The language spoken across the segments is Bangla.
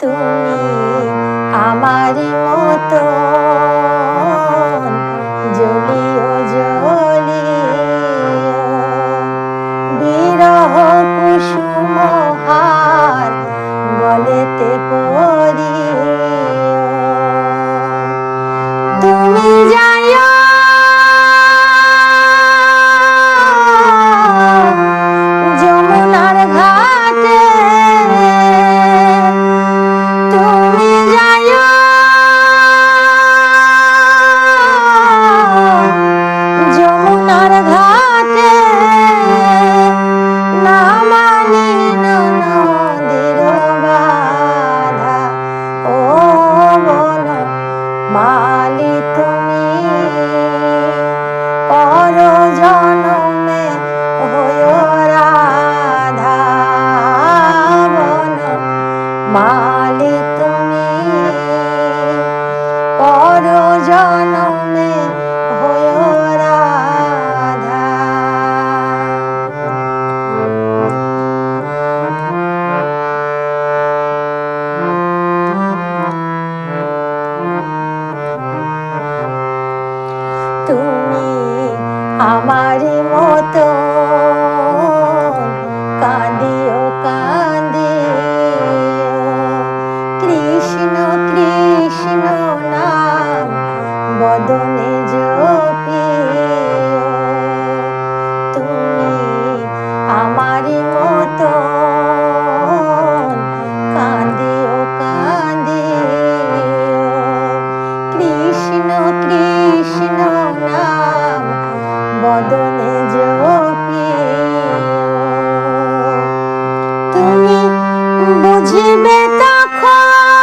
তুমি আমার মতো। তুমি বুঝবে তখন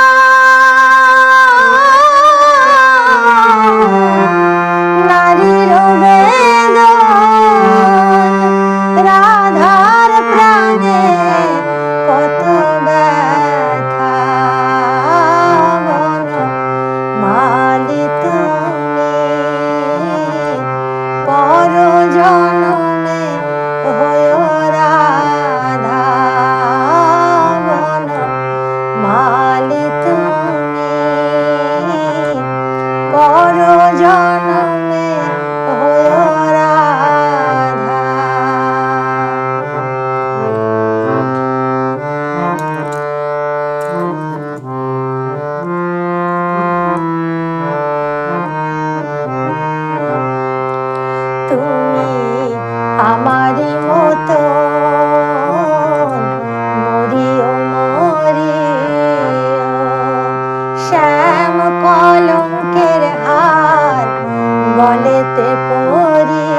শ্যাম কলঙ্কের আর বলেতে পড়ি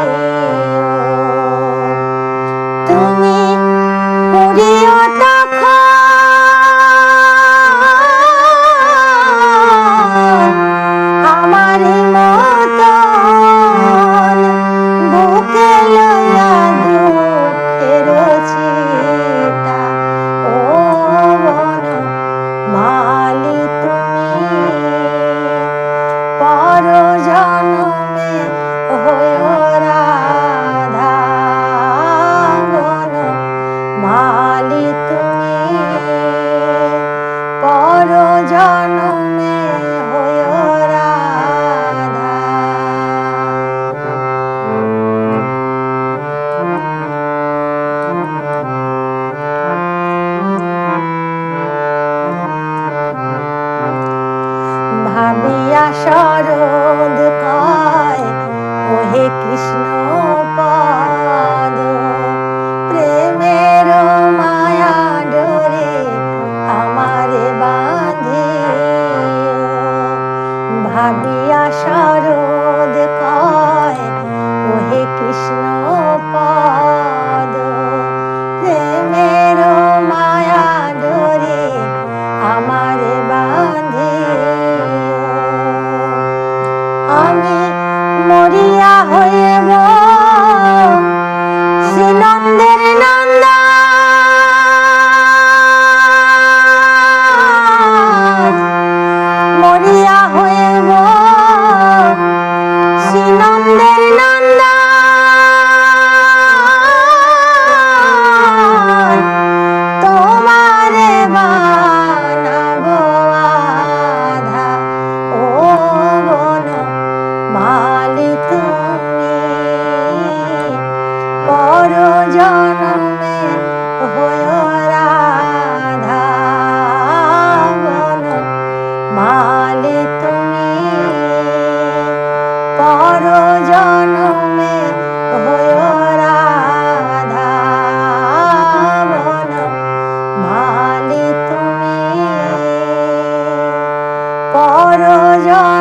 Ciao. 路上